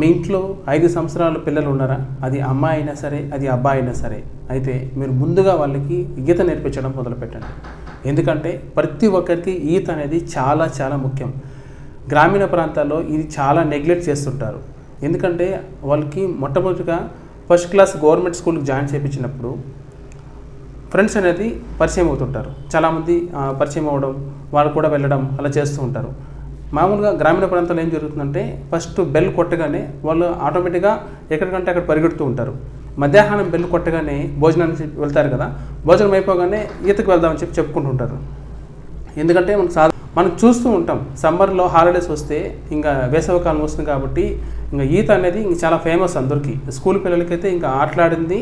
మీ ఇంట్లో ఐదు సంవత్సరాల పిల్లలు ఉన్నారా? అది అమ్మాయి అయినా సరే అది అబ్బాయి అయినా సరే. అయితే మీరు ముందుగా వాళ్ళకి ఈత నేర్పించడం మొదలుపెట్టండి. ఎందుకంటే ప్రతి ఒక్కరికి ఈత అనేది చాలా చాలా ముఖ్యం. గ్రామీణ ప్రాంతాల్లో ఇది చాలా నెగ్లెక్ట్ చేస్తుంటారు. ఎందుకంటే వాళ్ళకి మొట్టమొదటిగా ఫస్ట్ క్లాస్ గవర్నమెంట్ స్కూల్కి జాయిన్ చేయించినప్పుడు ఫ్రెండ్స్ అనేది పరిచయం అవుతుంటారు. చాలామంది పరిచయం అవ్వడం వాళ్ళు కూడా వెళ్ళడం అలా చేస్తూ ఉంటారు. మామూలుగా గ్రామీణ ప్రాంతాల్లో ఏం జరుగుతుందంటే ఫస్ట్ బెల్ కొట్టగానే వాళ్ళు ఆటోమేటిక్గా ఎక్కడికంటే అక్కడ పరిగెడుతూ ఉంటారు. మధ్యాహ్నం బెల్ కొట్టగానే భోజనానికి వెళ్తారు కదా భోజనం అయిపోగానే ఈతకు వెళ్దామని చెప్పి చెప్పుకుంటుంటారు ఎందుకంటే మనం సాధ మనం చూస్తూ ఉంటాం సమ్మర్లో హాలిడేస్ వస్తే ఇంకా వేసవికాలం వస్తుంది కాబట్టి ఇంకా ఈత అనేది ఇంక చాలా ఫేమస్ అందరికీ. స్కూల్ పిల్లలకైతే ఇంకా ఆటలాడింది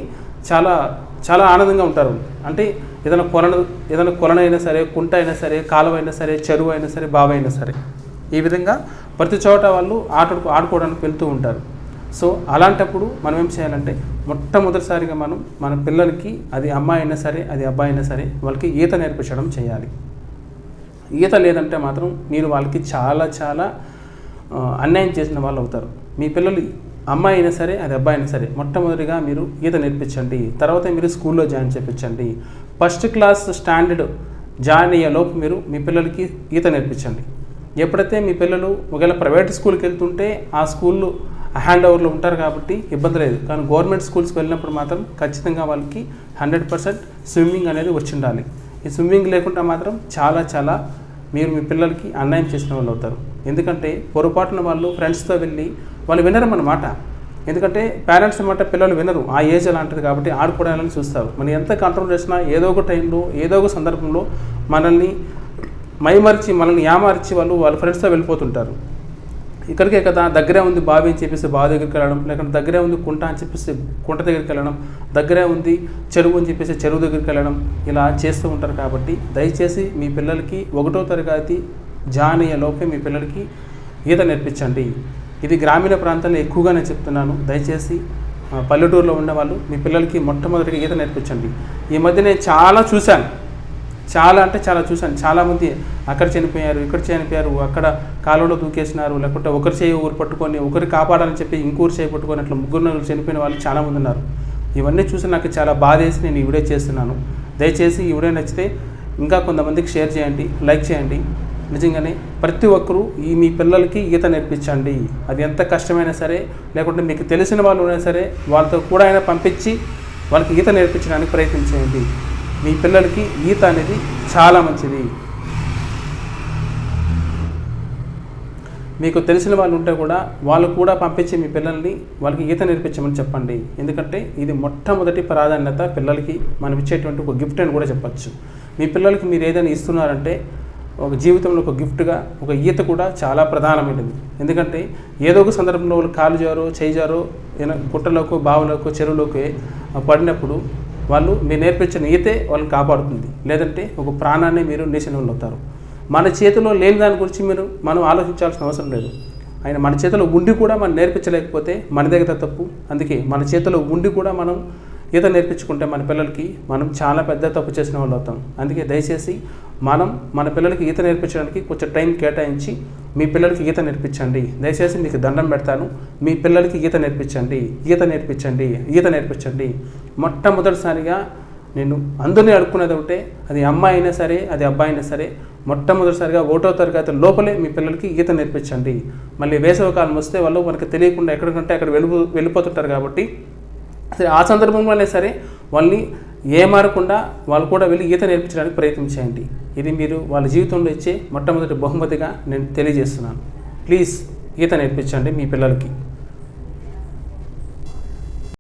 చాలా చాలా ఆనందంగా ఉంటారు. అంటే ఏదైనా కొలను ఏదైనా కొలనైనా సరే కుంట అయినా సరే కాలువ అయినా సరే చెరువు అయినా సరే బావి అయినా సరే. ఈ విధంగా ప్రతి చోట వాళ్ళు ఆట ఆడుకోవడానికి వెళ్తూ ఉంటారు. సో అలాంటప్పుడు మనం ఏం చేయాలంటే మొట్టమొదటిసారిగా మనం మన పిల్లలకి అది అమ్మాయి అయినా సరే అది అబ్బాయి అయినా సరే వాళ్ళకి ఈత నేర్పించడం చేయాలి. ఈత లేదంటే మాత్రం మీరు వాళ్ళకి చాలా చాలా అన్యాయం చేసిన వాళ్ళు అవుతారు. మీ పిల్లలు అమ్మాయి అయినా సరే అది అబ్బాయి అయినా సరే మొట్టమొదటిగా మీరు ఈత నేర్పించండి. తర్వాత మీరు స్కూల్లో జాయిన్ చేయించండి ఫస్ట్ క్లాస్ స్టాండర్డ్ జాయిన్ అయ్యే లోపు మీరు మీ పిల్లలకి ఈత నేర్పించండి. ఎప్పుడైతే మీ పిల్లలు ఒకవేళ ప్రైవేట్ స్కూల్కి వెళ్తుంటే ఆ స్కూల్లో హ్యాండ్ ఓవర్లో ఉంటారు కాబట్టి ఇబ్బంది లేదు. కానీ గవర్నమెంట్ స్కూల్స్కి వెళ్ళినప్పుడు మాత్రం ఖచ్చితంగా వాళ్ళకి హండ్రెడ్ పర్సెంట్ స్విమ్మింగ్ అనేది వచ్చి ఉండాలి. ఈ స్విమ్మింగ్ లేకుండా మాత్రం చాలా చాలా మీరు మీ పిల్లలకి అన్యాయం చేసిన వాళ్ళు అవుతారు. ఎందుకంటే పొరపాటున వాళ్ళు ఫ్రెండ్స్తో వెళ్ళి వాళ్ళు వినరమన్నమాట ఎందుకంటే పేరెంట్స్ అన్నమాట పిల్లలు వినరు. ఆ ఏజ్ అలాంటిది కాబట్టి ఆడుకోవడాలని చూస్తారు. మనం ఎంత కంట్రోల్ చేసినా ఏదో ఒక టైంలో ఏదో ఒక సందర్భంలో మనల్ని మైమర్చి మనల్ని యామార్చి వాళ్ళు వాళ్ళ ఫ్రెండ్స్తో వెళ్ళిపోతుంటారు. ఇక్కడికే కదా దగ్గరే ఉంది బావి అని చెప్పేసి బావి దగ్గరికి వెళ్ళడం లేకుంటే దగ్గరే ఉంది కుంట అని చెప్పేసి కుంట దగ్గరికి వెళ్ళడం దగ్గరే ఉంది చెరువు అని చెప్పేసి చెరువు దగ్గరికి వెళ్ళడం ఇలా చేస్తూ ఉంటారు కాబట్టి దయచేసి మీ పిల్లలకి ఒకటో తరగతి జాయిన్ అయ్యే లోపే మీ పిల్లలకి ఈత నేర్పించండి. ఇది గ్రామీణ ప్రాంతాల్లో ఎక్కువగా నేను చెప్తున్నాను. దయచేసి ఆ, పల్లెటూరులో ఉండేవాళ్ళు మీ పిల్లలకి మొట్టమొదటిగా ఈత నేర్పించండి. ఈ మధ్య నేను చాలా చూశాను. చాలా అంటే చాలా చూశాను. చాలామంది అక్కడ చనిపోయారు ఇక్కడ చనిపోయారు అక్కడ కాలువలో దూకేసినారు లేకుంటే ఒకరి చేయి ఊరు పట్టుకొని ఒకరి కాపాడాలని చెప్పి ఇంకోరు చేయి పట్టుకొని అట్లా ముగ్గురు నలుగురు చనిపోయిన వాళ్ళు చాలామంది ఉన్నారు. ఇవన్నీ చూసి నాకు చాలా బాధేసి నేను ఈ వీడియో చేస్తున్నాను. దయచేసి ఈ వీడియో నచ్చితే ఇంకా కొంతమందికి షేర్ చేయండి లైక్ చేయండి. నిజంగానే ప్రతి ఒక్కరూ ఈ మీ పిల్లలకి ఈత నేర్పించండి. అది ఎంత కష్టమైనా సరే లేకుంటే మీకు తెలిసిన వాళ్ళు అయినా సరే వాళ్ళతో కూడా అయినా పంపించి వాళ్ళకి ఈత నేర్పించడానికి ప్రయత్నించేయండి మీ పిల్లలకి ఈత అనేది చాలా మంచిది. మీకు తెలిసిన వాళ్ళు ఉంటే కూడా వాళ్ళు కూడా పంపించి మీ పిల్లల్ని వాళ్ళకి ఈత నేర్పించమని చెప్పండి. ఎందుకంటే ఇది మొట్టమొదటి ప్రాధాన్యత పిల్లలకి మనం ఇచ్చేటువంటి ఒక గిఫ్ట్ అని కూడా చెప్పచ్చు. మీ పిల్లలకి మీరు ఏదైనా ఇస్తున్నారంటే ఒక జీవితంలో ఒక గిఫ్ట్గా ఒక ఈత కూడా చాలా ప్రధానమైనది. ఎందుకంటే ఏదో ఒక సందర్భంలో వాళ్ళు కాలు జారో చేయి జారో ఏదైనా గుట్టలోకో బావులోకో చెరువులోకి పడినప్పుడు వాళ్ళు మీరు నేర్పించిన ఈతే వాళ్ళని కాపాడుతుంది. లేదంటే ఒక ప్రాణాన్ని మీరు నేసిన వాళ్ళు అవుతారు. మన చేతిలో లేని దాని గురించి మీరు మనం ఆలోచించాల్సిన అవసరం లేదు. ఆయన మన చేతిలో ఉండి కూడా మనం నేర్పించలేకపోతే మన దగ్గర తప్పు. అందుకే మన చేతిలో ఉండి కూడా మనం ఈత నేర్పించుకుంటే మన పిల్లలకి మనం చాలా పెద్ద తప్పు చేసిన వాళ్ళు అవుతాం. అందుకే దయచేసి మనం మన పిల్లలకి ఈత నేర్పించడానికి కొంచెం టైం కేటాయించి మీ పిల్లలకి ఈత నేర్పించండి. దయచేసి మీకు దండం పెడతాను. మీ పిల్లలకి ఈత నేర్పించండి. ఈత నేర్పించండి. ఈత నేర్పించండి. మొట్టమొదటిసారిగా నేను అందరినీ అడుక్కునేది ఒకటే అది అమ్మాయి అయినా సరే అది అబ్బాయి అయినా సరే మొట్టమొదటిసారిగా ఒకటో తరగతి లోపలే మీ పిల్లలకి ఈత నేర్పించండి. మళ్ళీ వేసవికాలం వస్తే వాళ్ళు మనకు తెలియకుండా ఎక్కడికంటే అక్కడ వెళ్ళిపో వెళ్ళిపోతుంటారు కాబట్టి సరే ఆ సందర్భంలోనే సరే వాళ్ళని ఏమారకుండా వాళ్ళు కూడా వెళ్ళి ఈత నేర్పించడానికి ప్రయత్నం చేయండి. ఇది మీరు వాళ్ళ జీవితంలో ఇచ్చే మొట్టమొదటి బహుమతిగా నేను తెలియజేస్తున్నాను. ప్లీజ్ ఈత నేర్పించండి మీ పిల్లలకి.